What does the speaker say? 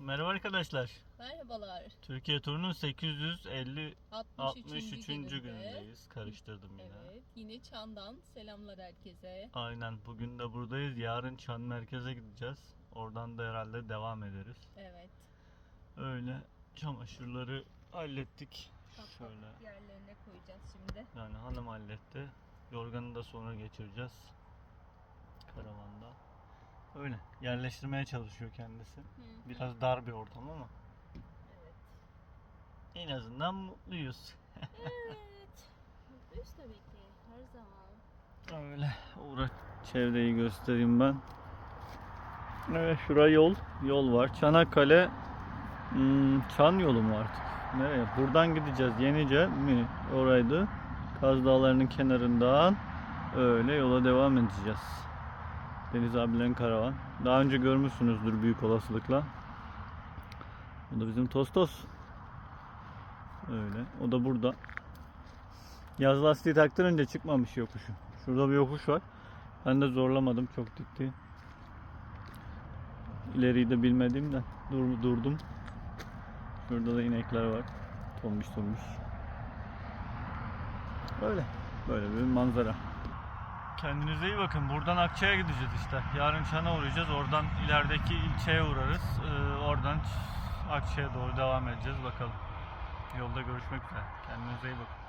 Merhaba arkadaşlar. Merhabalar. Türkiye turunun 850 63. 63. gününde. günündeyiz. Karıştırdım yine. Evet. Yine Çan'dan selamlar herkese. Aynen bugün de buradayız. Yarın Çan merkeze gideceğiz. Oradan da herhalde devam ederiz. Evet. Öyle çamaşırları hallettik. Bak Şöyle. bak yerlerine koyacağız şimdi. Yani hanım halletti. Yorganı da sonra geçireceğiz. Karavanda. Öyle. Yerleştirmeye çalışıyor kendisi. Hı. Biraz dar bir ortam ama Evet. en azından mutluyuz. Evet. Mutluyuz tabii ki. Her zaman. Öyle uğraş çevreyi göstereyim ben. Evet şura yol. Yol var. Çanakkale hmm, Çan yolu mu artık? Nereye? Buradan gideceğiz. Yenice mi? Oraydı. Kaz Dağları'nın kenarından öyle yola devam edeceğiz. Deniz abilerin karavan. Daha önce görmüşsünüzdür büyük olasılıkla. Bu da bizim Tostos. Öyle. O da burada. Yaz lastiği taktırınca çıkmamış yokuşu. Şurada bir yokuş var. Ben de zorlamadım çok dikti. İleriyi de bilmediğimden dur, durdum. Şurada da inekler var. Tombiş tombiş. Böyle. Böyle bir manzara. Kendinize iyi bakın. Buradan Akçay'a gideceğiz işte. Yarın Çan'a uğrayacağız. Oradan ilerideki ilçeye uğrarız. Ee, oradan Akçay'a doğru devam edeceğiz. Bakalım. Yolda görüşmek üzere. Kendinize iyi bakın.